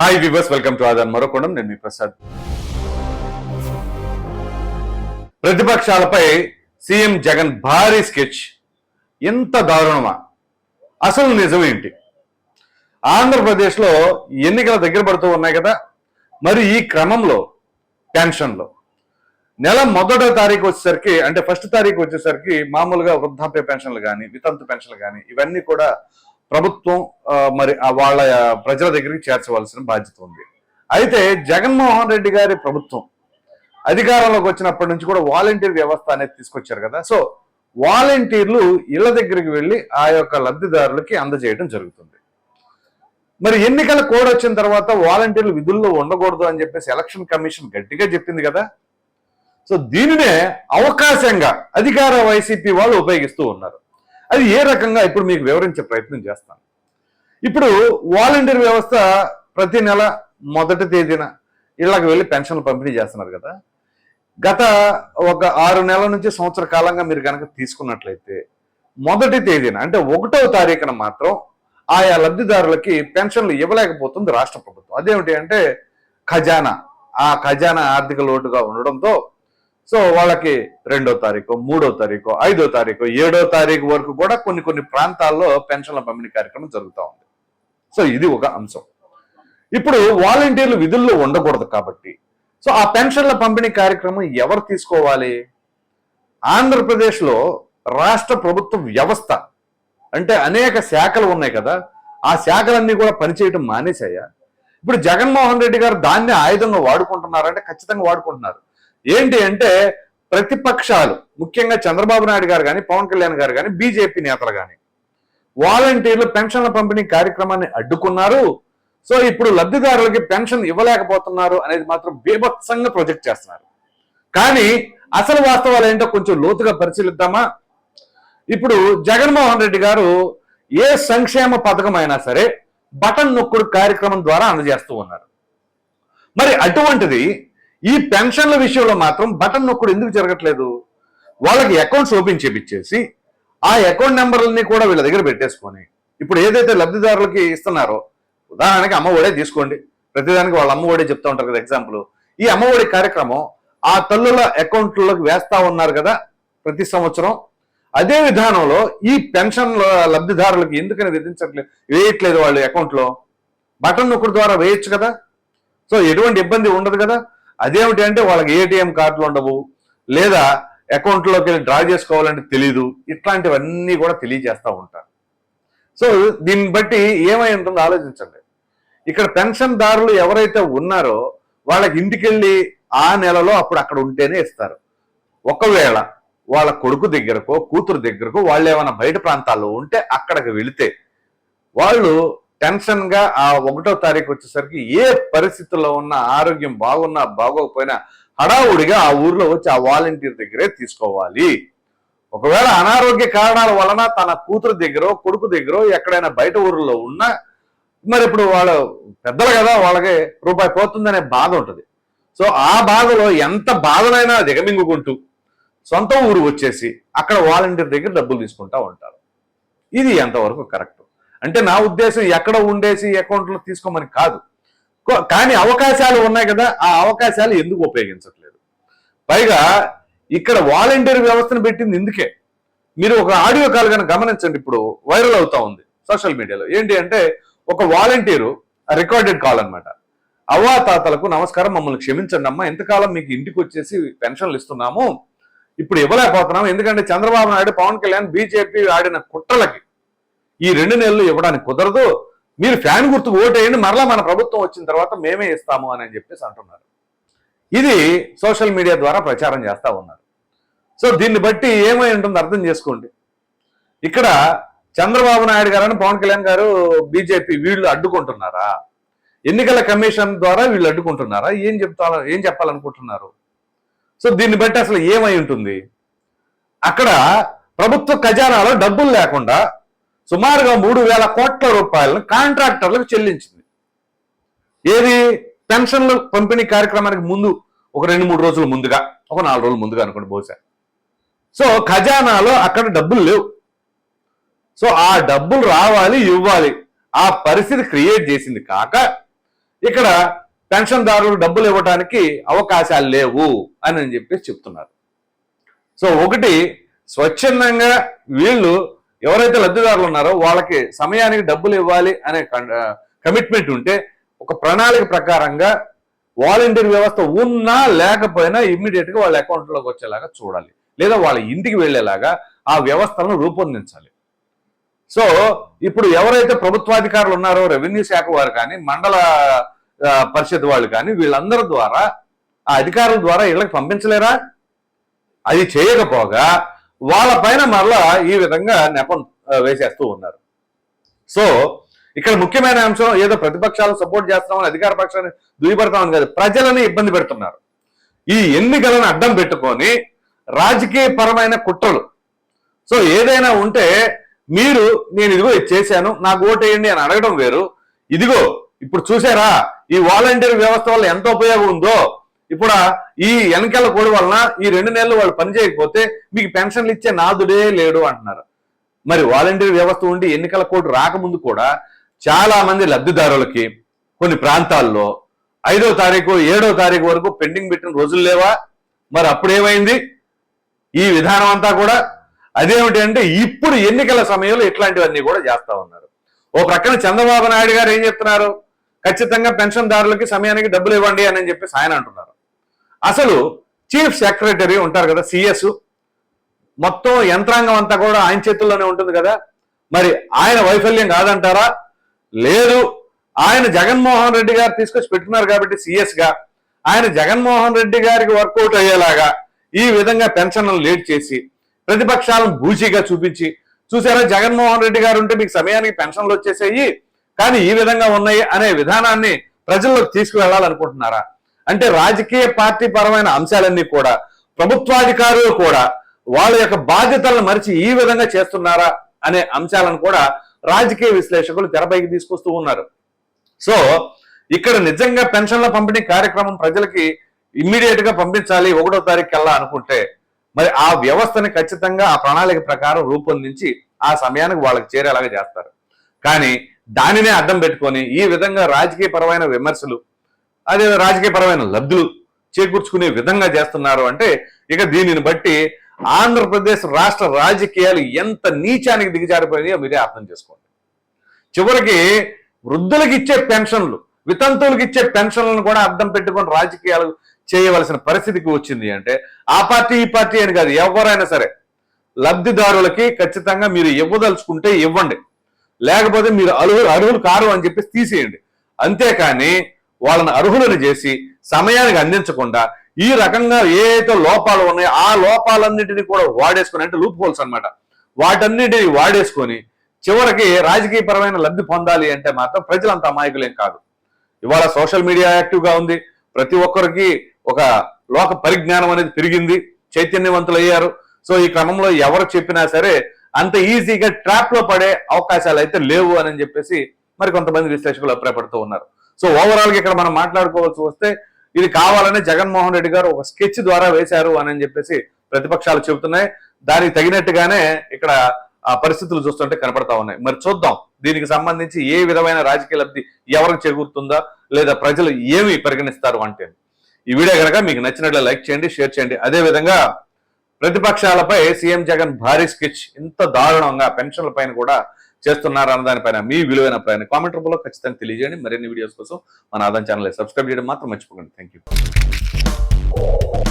Hi viewers welcome to ఆదాన్ మరొకొండం నేను మీ ప్రసాద్ ప్రతిపక్షాలపై సీఎం జగన్ భారీ స్కెచ్ ఎంత దారుణమా అసలు నిజం ఏంటి ఆంధ్రప్రదేశ్లో ఎన్నికల దగ్గర పడుతూ ఉన్నాయి కదా మరి ఈ క్రమంలో పెన్షన్లో నెల మొదటో తారీఖు వచ్చేసరికి అంటే ఫస్ట్ తారీఖు వచ్చేసరికి మామూలుగా వృద్ధాప్య పెన్షన్లు కానీ వితంతు పెన్షన్లు కానీ ఇవన్నీ కూడా ప్రభుత్వం మరి వాళ్ళ ప్రజల దగ్గరికి చేర్చవలసిన బాధ్యత ఉంది. అయితే జగన్మోహన్ రెడ్డి గారి ప్రభుత్వం అధికారంలోకి వచ్చినప్పటి నుంచి కూడా వాలంటీర్ వ్యవస్థ అనేది తీసుకొచ్చారు కదా. సో వాలంటీర్లు ఇళ్ళ దగ్గరికి వెళ్ళి ఆ యొక్క లబ్ధిదారులకి అందజేయడం జరుగుతుంది. మరి ఎన్నికల కోడ్ వచ్చిన తర్వాత వాలంటీర్లు విధుల్లో ఉండకూడదు అని చెప్పేసి ఎలక్షన్ కమిషన్ గట్టిగా చెప్పింది కదా. సో దీనినే అవకాశంగా అధికార వైసీపీ వాళ్ళు ఉపయోగిస్తూ ఉన్నారు. అది ఏ రకంగా ఇప్పుడు మీకు వివరించే ప్రయత్నం చేస్తాను. ఇప్పుడు వాలంటీర్ వ్యవస్థ ప్రతి నెల మొదటి తేదీన ఇళ్ళకి వెళ్ళి పెన్షన్లు పంపిణీ చేస్తున్నారు కదా. గత ఒక ఆరు నెలల నుంచి సంవత్సర కాలంగా మీరు కనుక తీసుకున్నట్లయితే మొదటి తేదీన అంటే ఒకటవ తారీఖున మాత్రం ఆయా లబ్ధిదారులకి పెన్షన్లు ఇవ్వలేకపోతుంది రాష్ట్ర ప్రభుత్వం. అదేమిటి అంటే ఖజానా ఆ ఖజానా ఆర్థిక లోటుగా ఉండడంతో సో వాళ్ళకి రెండో తారీఖు మూడో తారీఖు ఐదో తారీఖు ఏడో తారీఖు వరకు కూడా కొన్ని కొన్ని ప్రాంతాల్లో పెన్షన్ల పంపిణీ కార్యక్రమం జరుగుతూ ఉంది. సో ఇది ఒక అంశం. ఇప్పుడు వాలంటీర్లు విధుల్లో ఉండకూడదు కాబట్టి. సో ఆ పెన్షన్ల పంపిణీ కార్యక్రమం ఎవరు తీసుకోవాలి? ఆంధ్రప్రదేశ్లో రాష్ట్ర ప్రభుత్వ వ్యవస్థ అంటే అనేక శాఖలు ఉన్నాయి కదా ఆ శాఖలన్నీ కూడా పనిచేయటం మానేశాయా? ఇప్పుడు జగన్మోహన్ రెడ్డి గారు దాన్ని ఆయుధంగా వాడుకుంటున్నారంటే ఖచ్చితంగా వాడుకుంటున్నారు. ఏంటి అంటే ప్రతిపక్షాలు ముఖ్యంగా చంద్రబాబు నాయుడు గారు కానీ పవన్ కళ్యాణ్ గారు కానీ బీజేపీ నేతలు కానీ వాలంటీర్లు పెన్షన్ల పంపిణీ కార్యక్రమాన్ని అడ్డుకున్నారు. సో ఇప్పుడు లబ్ధిదారులకి పెన్షన్ ఇవ్వలేకపోతున్నారు అనేది మాత్రం బీభత్సంగా ప్రొజెక్ట్ చేస్తున్నారు. కానీ అసలు వాస్తవాలు ఏంటో కొంచెం లోతుగా పరిశీలిద్దామా? ఇప్పుడు జగన్మోహన్ రెడ్డి గారు ఏ సంక్షేమ పథకం అయినా సరే బటన్ నొక్కుడు కార్యక్రమం ద్వారా అందజేస్తూ ఉన్నారు. మరి అటువంటిది ఈ పెన్షన్ల విషయంలో మాత్రం బటన్ నొక్కుడు ఎందుకు జరగట్లేదు? వాళ్ళకి అకౌంట్స్ ఓపెన్ చేపించేసి ఆ అకౌంట్ నెంబర్లని కూడా వీళ్ళ దగ్గర పెట్టేసుకొని ఇప్పుడు ఏదైతే లబ్ధిదారులకి ఇస్తున్నారో ఉదాహరణకి అమ్మ ఒడే తీసుకోండి ప్రతిదానికి వాళ్ళ అమ్మ ఒడే చెప్తా ఉంటారు కదా ఎగ్జాంపుల్. ఈ అమ్మ ఒడి కార్యక్రమం ఆ తల్లుల అకౌంట్లోకి వేస్తా ఉన్నారు కదా ప్రతి సంవత్సరం. అదే విధానంలో ఈ పెన్షన్ లబ్ధిదారులకి ఎందుకని విధించట్లేదు వేయట్లేదు వాళ్ళ అకౌంట్లో? బటన్ నొక్కుడు ద్వారా వేయచ్చు కదా? సో ఎటువంటి ఇబ్బంది ఉండదు కదా? అదేమిటి అంటే వాళ్ళకి ఏటీఎం కార్డులు ఉండవు లేదా అకౌంట్లోకి వెళ్ళి డ్రా చేసుకోవాలంటే తెలీదు ఇట్లాంటివన్నీ కూడా తెలియజేస్తూ ఉంటారు. సో దీన్ని బట్టి ఏమై ఉంటుందో ఆలోచించండి. ఇక్కడ పెన్షన్దారులు ఎవరైతే ఉన్నారో వాళ్ళకి ఇంటికెళ్ళి ఆ నెలలో అప్పుడు అక్కడ ఉంటేనే ఇస్తారు. ఒకవేళ వాళ్ళ కొడుకు దగ్గరకో కూతురు దగ్గరకో వాళ్ళు ఏమైనా బయట ప్రాంతాల్లో ఉంటే అక్కడికి వెళితే వాళ్ళు టెన్షన్గా ఆ ఒకటో తారీఖు వచ్చేసరికి ఏ పరిస్థితుల్లో ఉన్న ఆరోగ్యం బాగున్నా బాగోకపోయినా హడావుడిగా ఆ ఊర్లో వచ్చి ఆ వాలంటీర్ దగ్గరే తీసుకోవాలి. ఒకవేళ అనారోగ్య కారణాల వలన తన కూతురు దగ్గర కొడుకు దగ్గర ఎక్కడైనా బయట ఊర్లో ఉన్నా మరి ఇప్పుడు వాళ్ళ పెద్దలు కదా వాళ్ళకి రూపాయి పోతుందనే బాధ ఉంటుంది. సో ఆ బాధలో ఎంత బాధనైనా దిగమింగుకుంటూ సొంత ఊరు వచ్చేసి అక్కడ వాలంటీర్ దగ్గర డబ్బులు తీసుకుంటా ఉంటారు. ఇది ఎంతవరకు కరెక్ట్? అంటే నా ఉద్దేశం ఎక్కడ ఉండేసి అకౌంట్లో తీసుకోమని కాదు. కో- కానీ అవకాశాలు ఉన్నాయి కదా ఆ అవకాశాలు ఎందుకు ఉపయోగించట్లేదు? పైగా ఇక్కడ వాలంటీర్ వ్యవస్థను పెట్టింది ఇందుకే. మీరు ఒక ఆడియో కాల్ కనుక గమనించండి ఇప్పుడు వైరల్ అవుతా ఉంది సోషల్ మీడియాలో. ఏంటి అంటే ఒక వాలంటీరు రికార్డెడ్ కాల్ అన్నమాట. అవ్వా తాతలకు నమస్కారం మమ్మల్ని క్షమించండి అమ్మా ఎంతకాలం మీకు ఇంటికి వచ్చేసి పెన్షన్లు ఇస్తున్నాము ఇప్పుడు ఇవ్వలేకపోతున్నాము ఎందుకంటే చంద్రబాబు నాయుడు పవన్ కళ్యాణ్ బీజేపీ ఆడిన కుట్రలకి ఈ రెండు నెలలు ఇవ్వడానికి కుదరదు. మీరు ఫ్యాన్ గుర్తుకు ఓటేయండి మరలా మన ప్రభుత్వం వచ్చిన తర్వాత మేమే ఇస్తాము అని చెప్పేసి అంటున్నారు. ఇది సోషల్ మీడియా ద్వారా ప్రచారం చేస్తూ ఉన్నారు. సో దీన్ని బట్టి ఏమై ఉంటుందో అర్థం చేసుకోండి. ఇక్కడ చంద్రబాబు నాయుడు గారని పవన్ కళ్యాణ్ గారు బీజేపీ వీళ్ళు అడ్డుకుంటున్నారా? ఎన్నికల కమిషన్ ద్వారా వీళ్ళు అడ్డుకుంటున్నారా? ఏం చెప్తా ఏం చెప్పాలనుకుంటున్నారు? సో దీన్ని బట్టి అసలు ఏమై ఉంటుంది? అక్కడ ప్రభుత్వ ఖజానాలో డబ్బులు లేకుండా సుమారుగా మూడు వేల కోట్ల రూపాయలను కాంట్రాక్టర్లకు చెల్లించింది. ఏది? పెన్షన్లు పంపిణీ కార్యక్రమానికి ముందు ఒక రెండు మూడు రోజుల ముందుగా ఒక నాలుగు రోజుల ముందుగా అనుకోండి బహుశా. సో ఖజానాలో అక్కడ డబ్బులు లేవు. సో ఆ డబ్బులు రావాలి ఇవ్వాలి ఆ పరిస్థితి క్రియేట్ చేసింది కాక ఇక్కడ పెన్షన్దారులు డబ్బులు ఇవ్వడానికి అవకాశాలు లేవు అని అని చెప్పేసి చెప్తున్నారు. సో ఒకటి స్వచ్ఛందంగా వీళ్ళు ఎవరైతే లబ్ధిదారులు ఉన్నారో వాళ్ళకి సమయానికి డబ్బులు ఇవ్వాలి అనే కమిట్మెంట్ ఉంటే ఒక ప్రణాళిక ప్రకారంగా వాలంటీర్ వ్యవస్థ ఉన్నా లేకపోయినా ఇమ్మీడియట్గా వాళ్ళ అకౌంట్లోకి వచ్చేలాగా చూడాలి. లేదా వాళ్ళ ఇంటికి వెళ్ళేలాగా ఆ వ్యవస్థలను రూపొందించాలి. సో ఇప్పుడు ఎవరైతే ప్రభుత్వాధికారులు ఉన్నారో రెవెన్యూ శాఖ వారు కానీ మండల పరిషత్ వాళ్ళు కానీ వీళ్ళందరి ద్వారా ఆ అధికారుల ద్వారా వీళ్ళకి పంపించలేరా? అది చేయకపోగా వాళ్ళ పైన మరలా ఈ విధంగా నెపం వేసేస్తూ ఉన్నారు. సో ఇక్కడ ముఖ్యమైన అంశం ఏదో ప్రతిపక్షాలు సపోర్ట్ చేస్తామని అధికార పక్షాన్ని దుయ్యపడతామని కాదు ప్రజలని ఇబ్బంది పెడుతున్నారు. ఈ ఎన్నికలను అడ్డం పెట్టుకొని రాజకీయ పరమైన కుట్రలు. సో ఏదైనా ఉంటే మీరు నేను ఇదిగో ఇది చేశాను నాకు ఓటేయండి అని అడగడం వేరు. ఇదిగో ఇప్పుడు చూసారా ఈ వాలంటీర్ వ్యవస్థ వల్ల ఎంత ఉపయోగం ఉందో ఇప్పుడు ఈ ఎన్నికల కోడి వలన ఈ రెండు నెలలు వాళ్ళు పని చేయకపోతే మీకు పెన్షన్లు ఇచ్చే నాదుడే లేడు అంటున్నారు. మరి వాలంటీర్ వ్యవస్థ ఉండి ఎన్నికల కోడ్ రాకముందు కూడా చాలా మంది లబ్ధిదారులకి కొన్ని ప్రాంతాల్లో ఐదో తారీఖు ఏడో తారీఖు వరకు పెండింగ్ పెట్టిన రోజులు లేవా? మరి అప్పుడేమైంది? ఈ విధానం అంతా కూడా అదేమిటి అంటే ఇప్పుడు ఎన్నికల సమయంలో ఇట్లాంటివన్నీ కూడా చేస్తా ఉన్నారు. ఓ ప్రక్కన చంద్రబాబు నాయుడు గారు ఏం చెప్తున్నారు? ఖచ్చితంగా పెన్షన్దారులకి సమయానికి డబ్బులు ఇవ్వండి అని చెప్పేసి ఆయన అంటున్నారు. అసలు చీఫ్ సెక్రటరీ ఉంటారు కదా సిఎస్. మొత్తం యంత్రాంగం అంతా కూడా ఆయన చేతుల్లోనే ఉంటుంది కదా. మరి ఆయన వైఫల్యం కాదంటారా? లేదు. ఆయన జగన్మోహన్ రెడ్డి గారు తీసుకొచ్చి పెట్టుకున్నారు కాబట్టి సిఎస్గా. ఆయన జగన్మోహన్ రెడ్డి గారికి వర్కౌట్ అయ్యేలాగా ఈ విధంగా పెన్షన్లను లేట్ చేసి ప్రతిపక్షాలను బూచిగా చూపించి చూసారా జగన్మోహన్ రెడ్డి గారు ఉంటే మీకు సమయానికి పెన్షన్లు వచ్చేసాయి కానీ ఈ విధంగా ఉన్నాయి అనే విధానాన్ని ప్రజల్లోకి తీసుకువెళ్ళాలనుకుంటున్నారా? అంటే రాజకీయ పార్టీ పరమైన అంశాలన్నీ కూడా ప్రభుత్వాధికారులు కూడా వాళ్ళ యొక్క బాధ్యతలను మరిచి ఈ విధంగా చేస్తున్నారా అనే అంశాలను కూడా రాజకీయ విశ్లేషకులు తెరపైకి తీసుకొస్తూ ఉన్నారు. సో ఇక్కడ నిజంగా పెన్షన్ల పంపిణీ కార్యక్రమం ప్రజలకి ఇమ్మీడియట్గా పంపించాలి ఒకటో తారీఖు కల్లా అనుకుంటే మరి ఆ వ్యవస్థని ఖచ్చితంగా ఆ ప్రణాళిక ప్రకారం రూపొందించి ఆ సమయానికి వాళ్ళకి చేరేలాగా చేస్తారు. కానీ దానినే అడ్డం పెట్టుకొని ఈ విధంగా రాజకీయ పరమైన విమర్శలు అదే రాజకీయ పరమైన లబ్ధులు చేకూర్చుకునే విధంగా చేస్తున్నారు అంటే ఇక దీనిని బట్టి ఆంధ్రప్రదేశ్ రాష్ట్ర రాజకీయాలు ఎంత నీచానికి దిగజారిపోయినాయో మీరే అర్థం చేసుకోండి. చివరికి వృద్ధులకు ఇచ్చే పెన్షన్లు వితంతువులకు ఇచ్చే పెన్షన్లను కూడా అర్థం పెట్టుకొని రాజకీయాలు చేయవలసిన పరిస్థితికి వచ్చింది అంటే ఆ పార్టీ ఈ పార్టీ అని కాదు ఎవరైనా సరే లబ్ధిదారులకి ఖచ్చితంగా మీరు ఇవ్వదలుచుకుంటే ఇవ్వండి. లేకపోతే మీరు అర్హులు అర్హులు కారు అని చెప్పేసి తీసేయండి. అంతేకాని వాళ్ళని అర్హులను చేసి సమయానికి అందించకుండా ఈ రకంగా ఏ అయితే లోపాలు ఉన్నాయో ఆ లోపాలన్నింటినీ కూడా వాడేసుకొని అంటే లూప్ హోల్స్ అనమాట వాటన్నిటిని వాడేసుకొని చివరికి రాజకీయ పరమైన లబ్ధి పొందాలి అంటే మాత్రం ప్రజలంత అమాయకులేం కాదు. ఇవాళ సోషల్ మీడియా యాక్టివ్గా ఉంది. ప్రతి ఒక్కరికి ఒక లోక పరిజ్ఞానం అనేది పెరిగింది చైతన్యవంతులు అయ్యారు సో ఈ క్రమంలో ఎవరు చెప్పినా సరే అంత ఈజీగా ట్రాప్లో పడే అవకాశాలు అయితే లేవు అని చెప్పేసి మరి కొంతమంది విశ్లేషకులు అభిప్రాయపడుతూ ఉన్నారు. సో ఓవరాల్గా ఇక్కడ మనం మాట్లాడుకోవాల్సి వస్తే ఇది కావాలని జగన్మోహన్ రెడ్డి గారు ఒక స్కెచ్ ద్వారా వేశారు అని చెప్పేసి ప్రతిపక్షాలు చెబుతున్నాయి. దానికి తగినట్టుగానే ఇక్కడ ఆ పరిస్థితులు చూస్తుంటే కనపడతా ఉన్నాయి. మరి చూద్దాం దీనికి సంబంధించి ఏ విధమైన రాజకీయ లబ్ధి ఎవరికి చేకూరుతుందా లేదా ప్రజలు ఏమి పరిగణిస్తారు అంటే? ఈ వీడియో కనుక మీకు నచ్చినట్లు లైక్ చేయండి షేర్ చేయండి. అదే విధంగా ప్రతిపక్షాలపై సీఎం జగన్ భారీ స్కెచ్. ఇంత దారుణంగా పెన్షన్ల పైన కూడా చేస్తున్నారు అన్న దానిపైన మీ విలువైన ప్రయాణం కామెంట్ రూపంలో ఖచ్చితంగా తెలియజేయండి. మరిన్ని వీడియోస్ కోసం మన ఆదాయం ఛానల్ సబ్స్క్రైబ్ చేయడం మాత్రం మర్చిపోకండి. Thank you